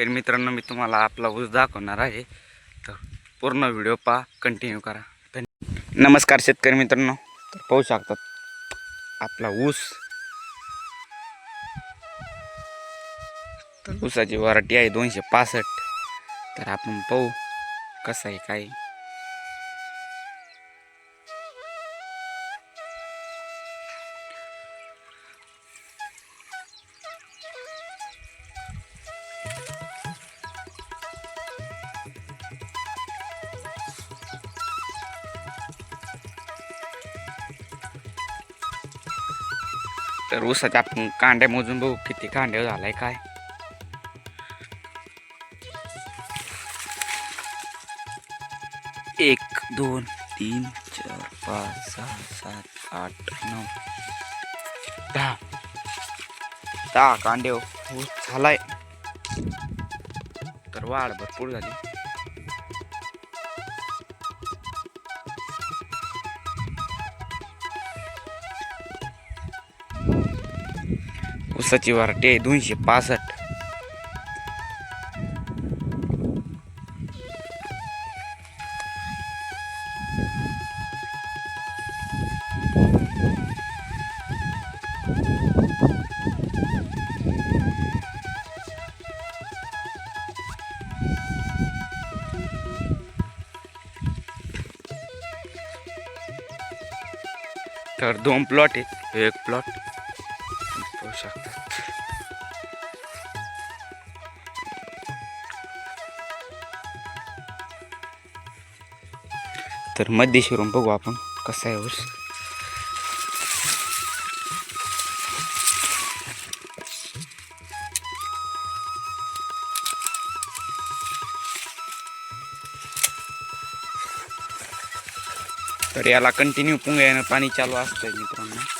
तर मित्रांनो मी तुम्हाला आपला ऊस दाखवणार आहे. तर पूर्ण व्हिडिओ पहा कंटिन्यू करा. धन्य नमस्कार शेतकरी मित्रांनो. तर पाहू शकतात आपला ऊस. तर ऊसाची व्हरायटी आहे दोनशे पासष्ट. तर आपण पाहू कसं आहे काय तर ऊसाच्या आपण कांड्या मोजून बघू किती कांड्या झालाय काय. एक दोन तीन चार पाच सहा सात आठ नऊ दहा. दहा कांडे ऊस झालाय. तर वाढ भरपूर झाली. ऊसाची व्हरायटी आहे दोनशे पासष्ट. तर दोन प्लॉट आहेत. एक प्लॉट शकता तर मध्य शिरून बघू आपण कसं आहे ऊस. तर याला कंटिन्यू पुंग येणं पाणी चालू असतंय मित्रांनो.